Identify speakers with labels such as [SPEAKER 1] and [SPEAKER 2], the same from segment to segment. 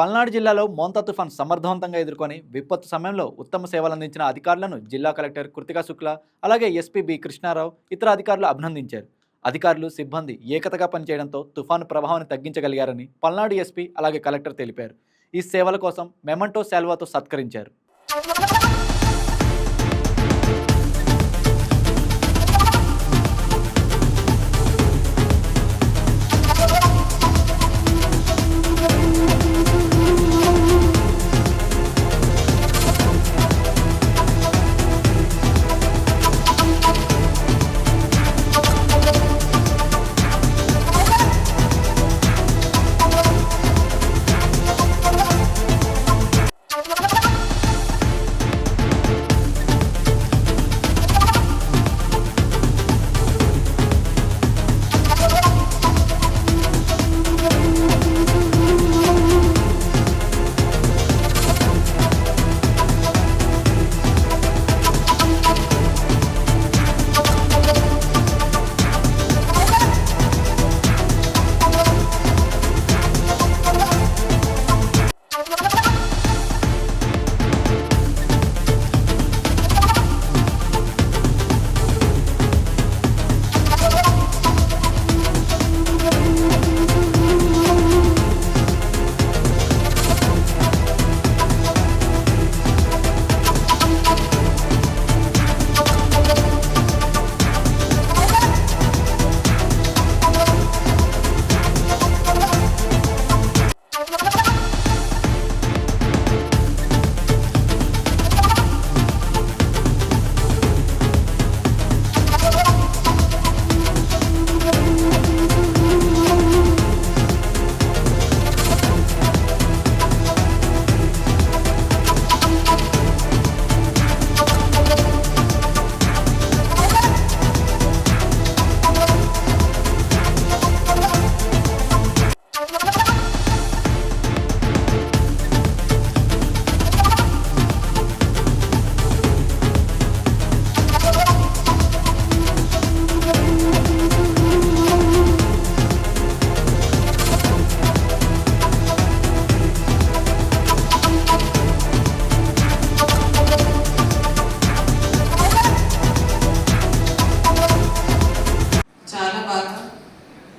[SPEAKER 1] పల్నాడు జిల్లాలో మోంతా తుఫాన్ సమర్థవంతంగా ఎదుర్కొని విపత్తు సమయంలో ఉత్తమ సేవలు అందించిన అధికారులను జిల్లా కలెక్టర్ కృతికా శుక్లా అలాగే ఎస్పీ బి కృష్ణారావు ఇతర అధికారులు అభినందించారు. అధికారులు సిబ్బంది ఏకతగా పనిచేయడంతో తుఫాను ప్రభావాన్ని తగ్గించగలిగారని పల్నాడు ఎస్పీ అలాగే కలెక్టర్ తెలిపారు. ఈ సేవల కోసం మెమంటో శాల్వాతో సత్కరించారు.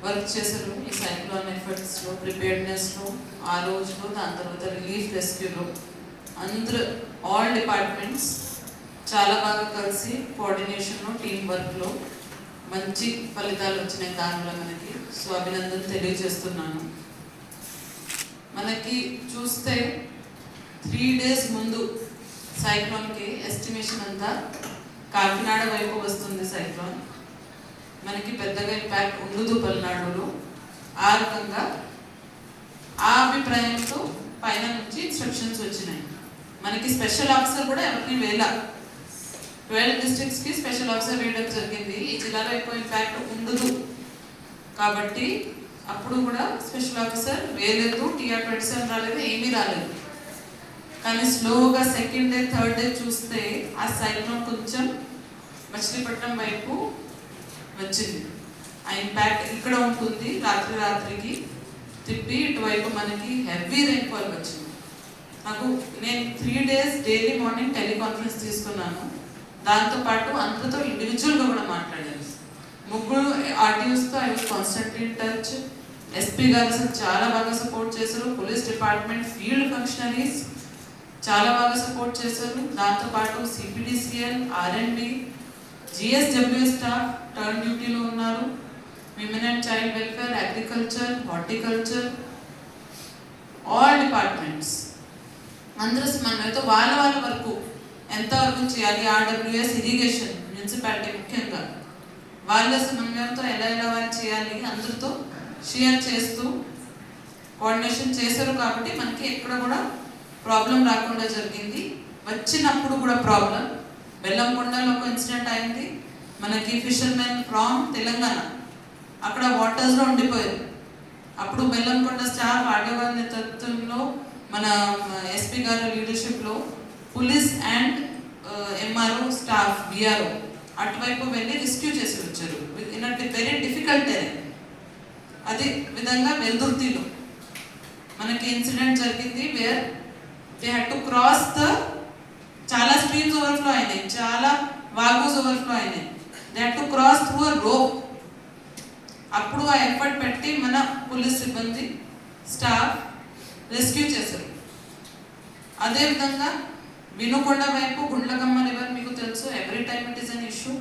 [SPEAKER 2] వర్క్ చేశారు. ఈ సైక్లోన్ ఎఫర్ట్స్లో ప్రిపేర్నెస్లో ఆ రోజులో దాని తర్వాత రిలీఫ్ రెస్క్యూలో అందరూ ఆల్ డిపార్ట్మెంట్స్ చాలా బాగా కలిసి కోఆర్డినేషన్లో టీం వర్క్లో మంచి ఫలితాలు వచ్చినాయి దానిలో మనకి. సో అభినందన తెలియజేస్తున్నాను. మనకి చూస్తే త్రీ డేస్ ముందు సైక్లోన్కి ఎస్టిమేషన్ అంతా కాకినాడ వైపు వస్తుంది సైక్లోన్ మనకి పెద్దగా ఇంపాక్ట్ ఉండదు పల్నాడులో. ఆ రకంగా ఆ అభిప్రాయంతో పైన నుంచి ఇన్స్ట్రక్షన్స్ వచ్చినాయి. మనకి స్పెషల్ ఆఫీసర్ కూడా ఎవరిని వేల. ట్వెల్వ్ డిస్ట్రిక్ట్స్కి స్పెషల్ ఆఫీసర్ వేయడం జరిగింది. ఈ జిల్లాలో ఎక్కువ ఇంపాక్ట్ ఉండదు. కాబట్టి అప్పుడు కూడా స్పెషల్ ఆఫీసర్ వేయలేదు టీఆర్ ట్వంటీ సెవెన్ రాలేదు ఏమీ రాలేదు. కానీ స్లోగా సెకండ్ డే థర్డ్ డే చూస్తే ఆ సైక్లోన్ కొంచెం మచిలీపట్నం వైపు వచ్చింది. ఆ ఇంపాక్ట్ ఇక్కడ ఉంటుంది. రాత్రి రాత్రికి తిప్పి ఇటువైపు మనకి హెవీ రైన్ఫాల్ వచ్చింది. నాకు నేను three days daily morning teleconference తీసుకున్నాను. దాంతోపాటు అందరితో ఇండివిజువల్గా కూడా మాట్లాడాను. ముగ్గురు ఆర్టీఎస్తో I was constantly in touch SP గారు అసలు చాలా బాగా సపోర్ట్ చేశారు. పోలీస్ డిపార్ట్మెంట్ ఫీల్డ్ ఫంక్షనరీస్ చాలా బాగా సపోర్ట్ చేశారు. దాంతోపాటు CPDCL RMD GSW staff turn డ్యూటీలో ఉన్నారు. Women and child welfare agriculture horticulture all departments అందరూ మనమైతే వాళ్ళ వాళ్ళ వరకు ఎంతవరకు చేయాలి? ఆర్డబ్ల్యూఎస్ ఇరిగేషన్ మున్సిపాలిటీ ముఖ్యంగా. వాళ్ళ సమన్వయంతో ఎలా ఎలా వాళ్ళు చేయాలి అందరితో షేర్ చేస్తూ కోఆర్డినేషన్ చేశారు కాబట్టి మనకి ఎక్కడ కూడా ప్రాబ్లం రాకుండా జరిగింది. వచ్చినప్పుడు కూడా ప్రాబ్లం బెల్లంకొండలో ఒక ఇన్సిడెంట్ అయింది. మనకి ఫిషర్మెన్ ఫ్రామ్ తెలంగాణ. అక్కడ వాటర్స్లో ఉండిపోయారు. అప్పుడు బెల్లంకొండ స్టాఫ్ ఆర్డీఓ నేతృత్వంలో మన ఎస్పీ గారు లీడర్షిప్లో police and MRO staff BRO అటువైపు వెళ్ళి రెస్క్యూ చేసి వచ్చారు. ఇన్ వెరీ డిఫికల్ట్ టెరెన్ అదే విధంగా వెల్దుర్తిలో మనకి ఇన్సిడెంట్ జరిగింది where they had to cross the చాలా స్ట్రీమ్స్ ఓవర్ఫ్లో అయినాయి. చాలా వాగోస్ ఓవర్ఫ్లో అయినాయి. That to cross through ro rope అప్పుడు ఆ ఎఫర్ట్ పెట్టి మన పోలీస్ సిబ్బంది స్టాఫ్ రెస్క్యూ చేశారు. అదేవిధంగా వినుకొండ వైపు గుండ్లకమ్మ రివర్ మీకు తెలుసు every time it is an issue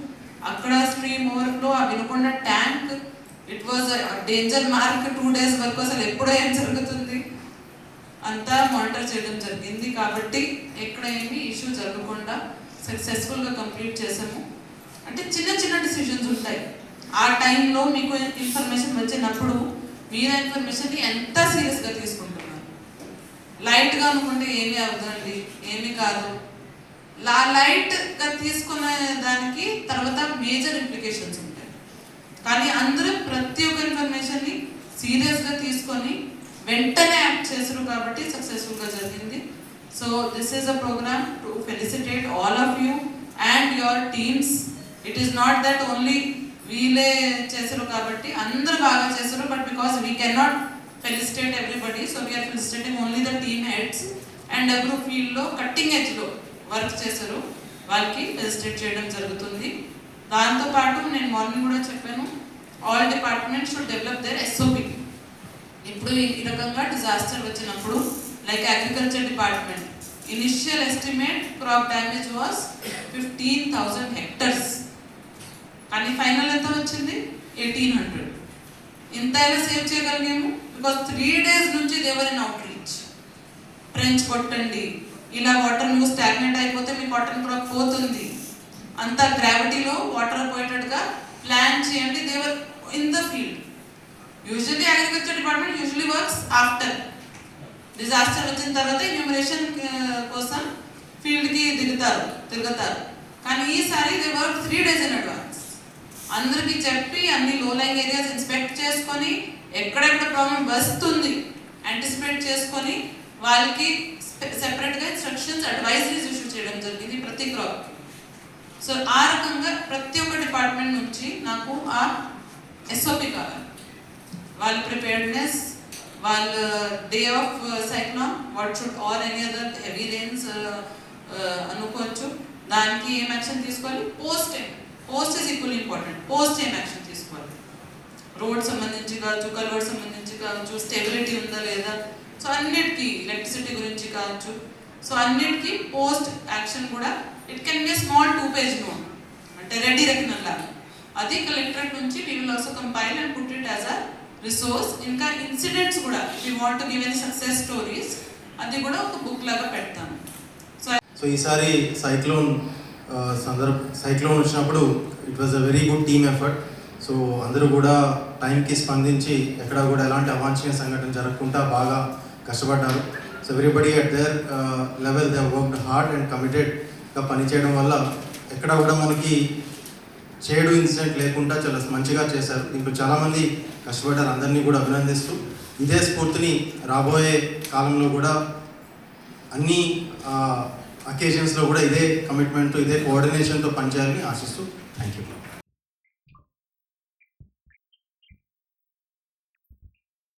[SPEAKER 2] అక్కడ స్ట్రీమ్ ఓవర్ఫ్లో ఆ Vinukonda tank it was danger mark two days వరకు అసలు ఎప్పుడో ఏం జరుగుతుంది? అంతా మానిటర్ చేయడం జరిగింది కాబట్టి ఎక్కడ ఏమి ఇష్యూ జరగకుండా సక్సెస్ఫుల్గా కంప్లీట్ చేసాము. అంటే చిన్న చిన్న డిసిషన్స్ ఉంటాయి. ఆ టైంలో మీకు ఇన్ఫర్మేషన్ వచ్చినప్పుడు మీరు ఇన్ఫర్మేషన్ని ఎంత సీరియస్గా తీసుకుంటున్నారు? లైట్గా అనుకుంటే ఏమీ అవ్వదండి ఏమీ కాదు. లా లైట్గా తీసుకునే దానికి తర్వాత మేజర్ ఇంప్లికేషన్స్ ఉంటాయి. కానీ అందరూ ప్రతి ఒక్క ఇన్ఫర్మేషన్ని సీరియస్గా తీసుకొని వెంటనే చేశారు కాబట్టి సక్సెస్ఫుల్గా జరిగింది. So this is a program to felicitate all of you and your teams it is not that only వీలే చేశారు కాబట్టి అందరూ బాగా చేశారు but because we can not felicitate everybody so we are felicitating only the team heads and ఎవరు ఫీల్డ్లో cutting ఎడ్జ్లో work చేశారు. వాళ్ళకి ఫెలిసిటేట్ చేయడం జరుగుతుంది. దాంతోపాటు నేను మార్నింగ్ కూడా చెప్పాను all departments should develop their SOP ఇప్పుడు ఈ రకంగా డిజాస్టర్ వచ్చినప్పుడు like agriculture department initial estimate crop damage was fifteen thousand hectares కానీ ఫైనల్ ఎంత వచ్చింది? ఎయిటీన్ హండ్రెడ్ ఇంత ఎలా సేవ్ చేయగలిగాము? బికాస్ త్రీ డేస్ నుంచి దేవర్ అవుట్ రీచ్ ఫ్రెంచ్ కొట్టండి. ఇలా వాటర్ మీకు స్టాగ్నెట్ అయిపోతే మీ కాటన్ క్రాప్ పోతుంది. అంత గ్రావిటీలో వాటర్ పోయేటట్టుగా ప్లాన్ చేయండి. They were in the field usually agriculture department usually works after disaster వచ్చిన తర్వాత ఇన్యూమరేషన్ uh, కోసం ఫీల్డ్కి దిగుతారు తిరుగుతారు. కానీ ఈసారి they work three days in advance అందరికీ చెప్పి అన్ని లో లైంగ్ ఏరియాస్ ఇన్స్పెక్ట్ చేసుకొని ఎక్కడెక్కడ ప్రాబ్లం వస్తుంది యాంటిసిపేట్ చేసుకొని వాళ్ళకి సెపరేట్గా ఇన్స్ట్రక్షన్స్ అడ్వైజరీస్ ఇష్యూ చేయడం జరిగింది ప్రతి క్రాప్ సో ఆ రకంగా ప్రతి ఒక్క డిపార్ట్మెంట్ నుంచి నాకు ఆ ఎస్ఓపి కావాలి. వాళ్ళ ప్రిపేర్డ్నెస్ వాళ్ళ day of cyclone what should are any other heavy rains అనుకోవచ్చు. దానికి ఏం యాక్షన్ తీసుకోవాలి? పోస్ట్ ఏం post is equal important post ఏం యాక్షన్ తీసుకోవాలి. రోడ్ సంబంధించి కావచ్చు కలవర్ సంబంధించి కావచ్చు స్టెబిలిటీ ఉందా లేదా? సో అన్నిటికీ ఎలక్ట్రిసిటీ గురించి కావచ్చు. సో అన్నిటికీ పోస్ట్ యాక్షన్ కూడా it can be small two page note అంటే రెడీ రెక్నల్ లాగా. అది కలెక్టరేట్ నుంచి we will also compile and put it as a resource ఇంకా ఇన్సిడెంట్స్ కూడా we want give any success stories అది కూడా ఒక బుక్ లాగా పెడతాను. సో
[SPEAKER 3] సో ఈసారి సైక్లోన్ సందర్భ సైక్లోన్ వచ్చినప్పుడు it was a very good team effort so అందరూ కూడా టైంకి స్పందించి ఎక్కడ కూడా ఎలాంటి అవాంఛనీయ సంఘటన జరగకుండా బాగా కష్టపడ్డారు. So everybody at their level they worked hard and కమిటెడ్గా పనిచేయడం వల్ల ఎక్కడ కూడా మనకి చేడు ఇన్సిడెంట్ లేకుండా చాలా మంచిగా చేశారు. దీంట్లో చాలామంది కష్టపడ్డారు. అందరినీ కూడా అభినందిస్తూ ఇదే స్ఫూర్తిని రాబోయే కాలంలో కూడా అన్ని అకేషన్స్లో కూడా ఇదే కమిట్మెంట్తో ఇదే కోఆర్డినేషన్తో పనిచేయాలని ఆశిస్తూ థ్యాంక్ యూ